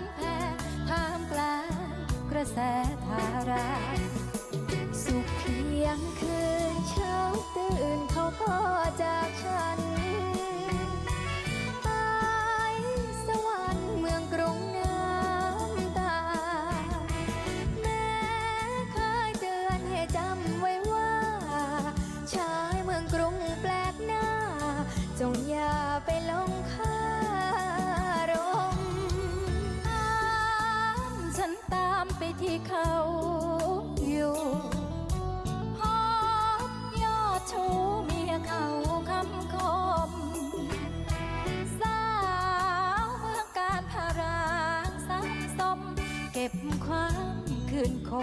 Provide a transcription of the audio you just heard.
นแพ้ท่ามกลางกระแสทารา สุขเพียงคืนเช้าตื่นเขาก็จากฉันไปสวรรค์เมืองกรุงน้ำตา แม้เคยเตือนให้จำไว้ว่า ชายเมืองกรุงแปลกหน้า จงอย่าไปหลง ตามไปที่เขาอยู่พบยอดชูเมียเขาคำคม สาวเมืองการพารางซ้ำสม เก็บความคืนคม